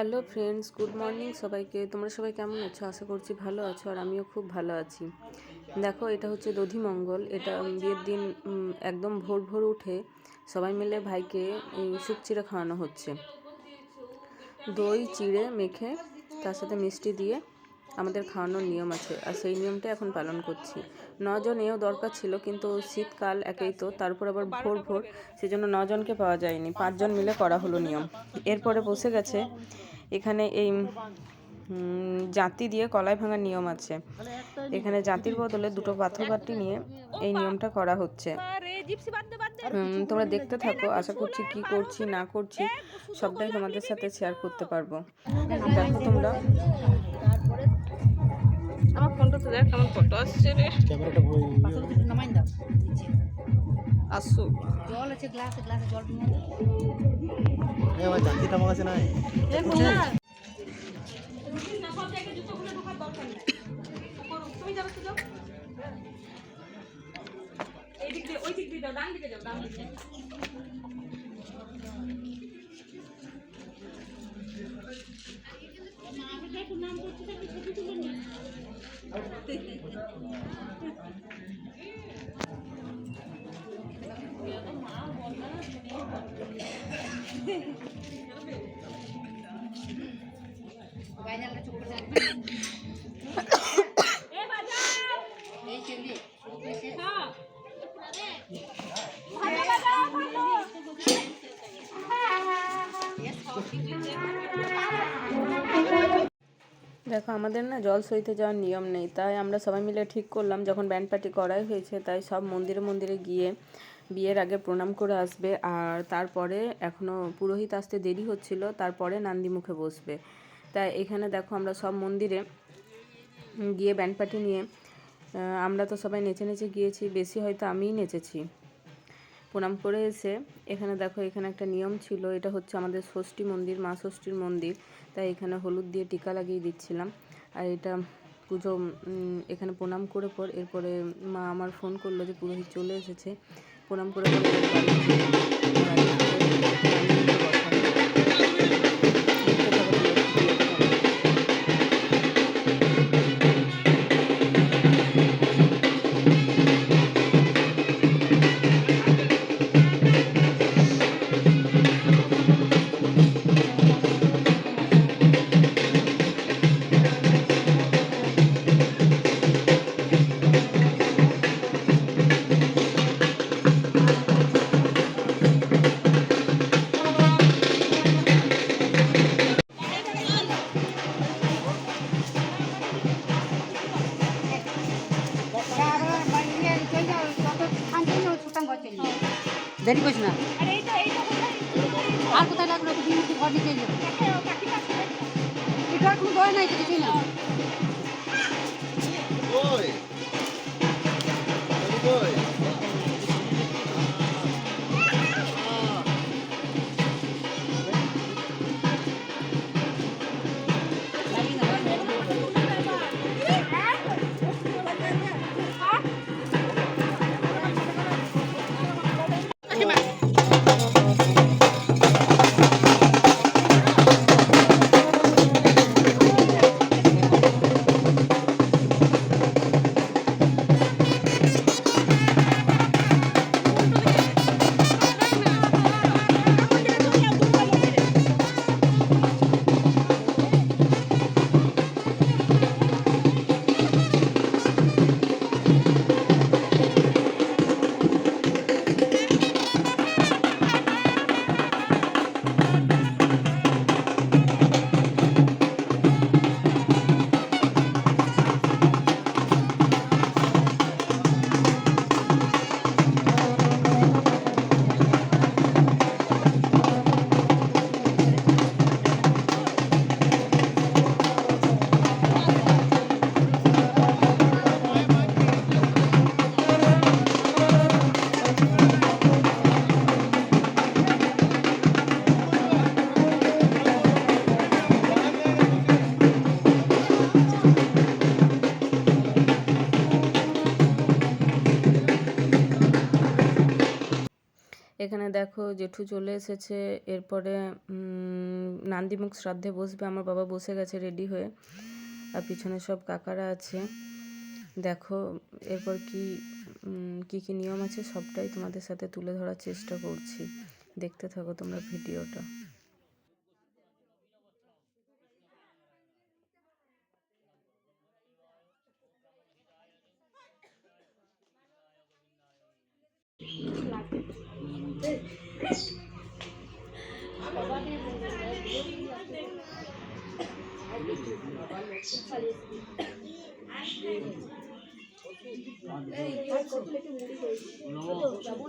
Hello friends good morning সবাইকে, তোমরা সবাই কেমন আছো? আশা করছি ভালো আছো আর আমিও খুব ভালো আছি। দেখো, এটা হচ্ছে দধিমঙ্গল এটা বিয়ের দিন একদম ভোর ভোর উঠে সবাই মিলে ভাইকে চিড়ে খাওয়ানো হচ্ছে। দই, চিড়ে মেখে তার সাথে মিষ্টি দিয়ে আমাদের খাওয়ানোর নিয়ম আছে আর সেই নিয়মটা এখন পালন করছি। নজন এও দরকার ছিল, কিন্তু শীতকাল একেই তো, তারপর আবার ভোর ভোর। সেজন্য নজনকে পাওয়া যায়নি। পাঁচজন মিলে করা হলো নিয়ম। এরপরে বসে গেছে এখানে এই উম, জাতি দিয়ে কলাই ভাঙার নিয়ম আছে। এখানে জাতির বদলে দুটো পাথর বাটি নিয়ে এই নিয়মটা করা হচ্ছে। তোমরা দেখতে থাকো আশা করছি কি করছি না করছি সবটাই তোমাদের সাথে শেয়ার করতে পারব। দেখো তোমরা। আমার ফোনটা তো দেখ আমার ফটো আসছে রে। ক্যামেরাটা আসুক জল আছে গ্লাসে গ্লাসে জল নিয়ে আমার জাতিটা আমার কাছে নাই। বাইনালটা চুপ দেখো, আমাদের না জল সইতে যাওয়ার নিয়ম নেই, তাই আমরা সবাই মিলে ঠিক করলাম, যখন ব্যান্ড পার্টি করাই হয়েছে, তাই সব মন্দিরে মন্দিরে গিয়ে বিয়ের আগে প্রণাম করে আসবে আর তারপরে এখনও পুরোহিত আসতে দেরি হচ্ছিল, তারপরে নান্দি মুখে বসবে। তাই এখানে দেখো আমরা সব মন্দিরে গিয়ে ব্যান্ড পার্টি নিয়ে আমরা তো সবাই নেচে নেচে গিয়েছি, বেশি হয়তো আমিই নেচেছি। প্রণাম করে এসে এখানে দেখো এখানে একটা নিয়ম ছিল, এটা হচ্ছে আমাদের ষষ্ঠী মন্দির, মা ষষ্ঠীর মন্দির। তাই এখানে হলুদ দিয়ে টিকা লাগিয়ে দিচ্ছিলাম। আর এটা পুজো এখানে প্রণাম করে পর এরপরে মা আমার ফোন করল যে পুরোহিত চলে এসেছে। প্রণাম করে দেরি করিস না। আর কোথায় লাগল তুই ঘর নিতে এলো। এটা কোনো দয় নাই কিছুই না দেখো, জেঠু চলে এসেছে। এরপরে নান্দিমুখ শ্রাদ্ধে বসবে। আমার বাবা বসে গেছে রেডি হয়ে। আর পিছনে সব কাকারা আছে। দেখো, এরপর কি কী কি নিয়ম আছে, সবটাই তোমাদের সাথে তুলে ধরার চেষ্টা করছি। দেখতে থাকো তোমরা ভিডিওটা।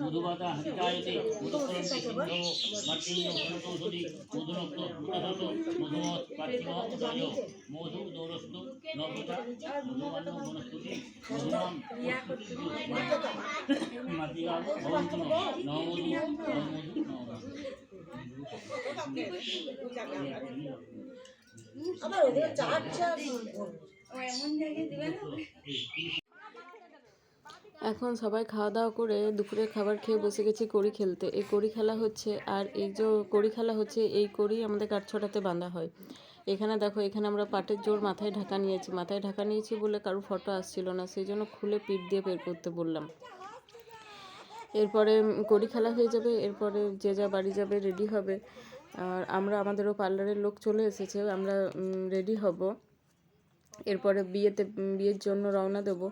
মধুবাতা হাতিকায়তে মধুকরন্তি সিন্ধব মাতৃন্য সন্তোষদি মধুনক্ত মধুনত মধুমত পার্থিব উদায় মধু দৌরস্তু নবতা মধুমান্য বনস্পতি মধুমাম মাতিয়া ভবন্তু নমধু নমধু নমধু এখন সবাই খাওয়া দাওয়া করে দুপুরের খাবার খেয়ে বসে গেছি কড়ি খেলতে। এই কড়ি খেলা হচ্ছে আর এই যে কড়ি খেলা হচ্ছে, এই কড়ি আমাদের কাঠছড়াতে বাঁধা হয়। এখানে দেখো, এখানে আমরা পাটের জোর মাথায় ঢাকা নিয়েছি। মাথায় ঢাকা নিয়েছি বলে কারও ফটো আসছিল না, সেই জন্য খুলে পিঠ দিয়ে বের করতে বললাম। এরপরে কড়ি খেলা হয়ে যাবে, এরপরে যে যা বাড়ি যাবে রেডি হবে। আর আমরা, আমাদেরও পার্লারের লোক চলে এসেছে, আমরা রেডি হব। এরপরে বিয়েতে, বিয়ের জন্য রওনা দেবো।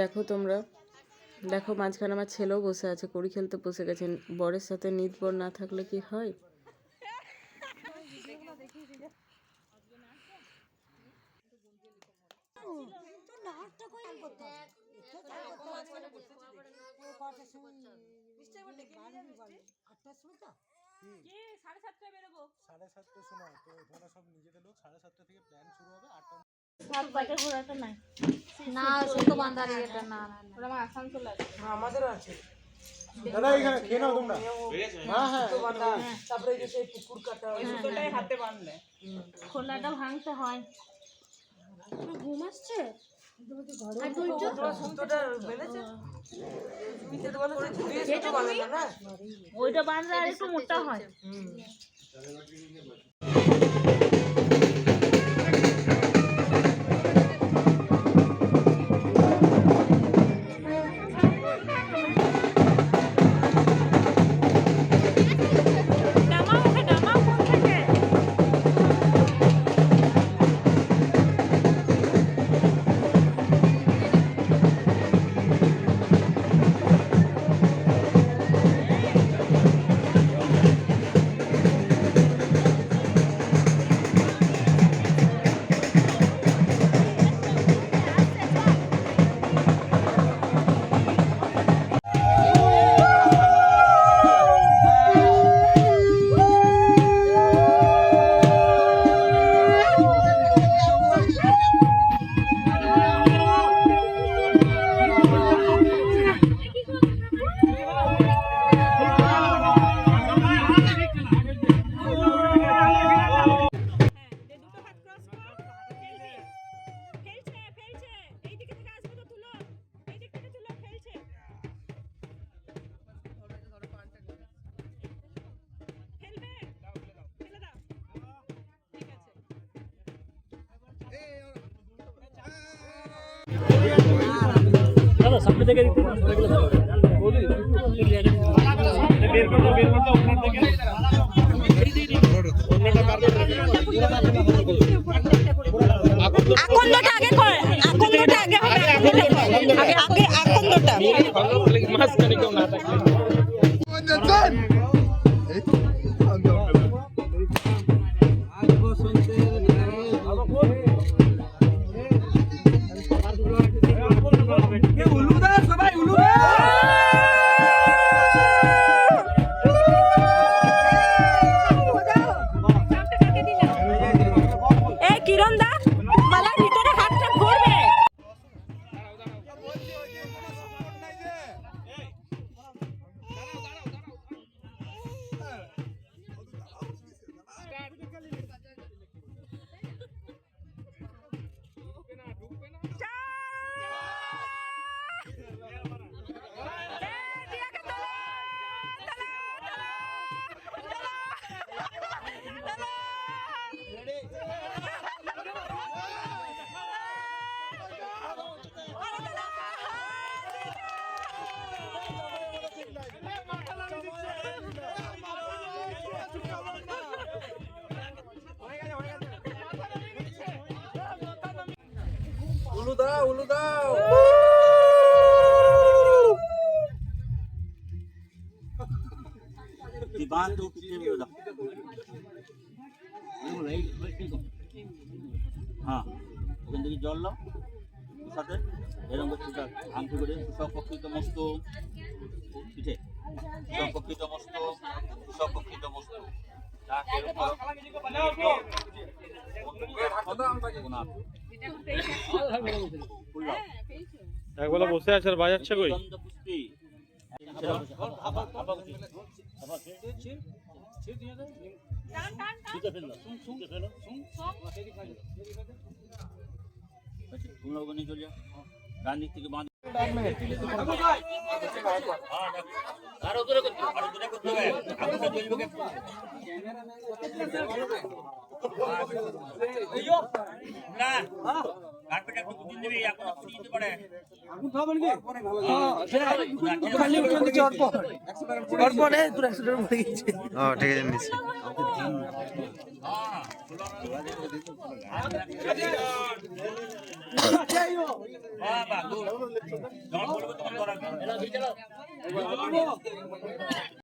দেখো তোমরা। দেখো মাঝখানে আমার ছেলেও বসে আছে, কড়ি খেলতে বসে গেছেন বরের সাথে নিত বর না থাকলে কি হয়? সাড়ে সাতটার সময়। তো তোমরা সব নিজেদের লোক সাড়ে সাতটা থেকে প্ল্যান শুরু হবে। আটটা না সে তো এটা না না না। দাদা এখানে খেয়ে নাও তোমরা। হ্যাঁ হ্যাঁ। হাতে বাঁধলে। খোলাটা ভাঙতে হয়। ঘুম আসছে? ওইটা বাঁধলে আর একটু মোটা হয়। আকন্দটা আগে কর আকন্দটা আগে হবে আকন্দটা আগে আগে আকন্দটা এই তুই বাঁধ তো পিছিয়ে বেরো দাও হ্যাঁ ওখান থেকে জল নাও সাথে। এরকম করে আংটি করে। সুসপক্ষিত মস্ত। পিঠে। সুসপক্ষিত মস্ত সুসপক্ষিত মস্ত। যা একবেলা বসে আছে আর বাজাচ্ছে কই? ডান দিক থেকে বাঁ আরও দূরে করতে আরও দূরে করতে হবে ঠিক আছে নিচ্ছি বাবা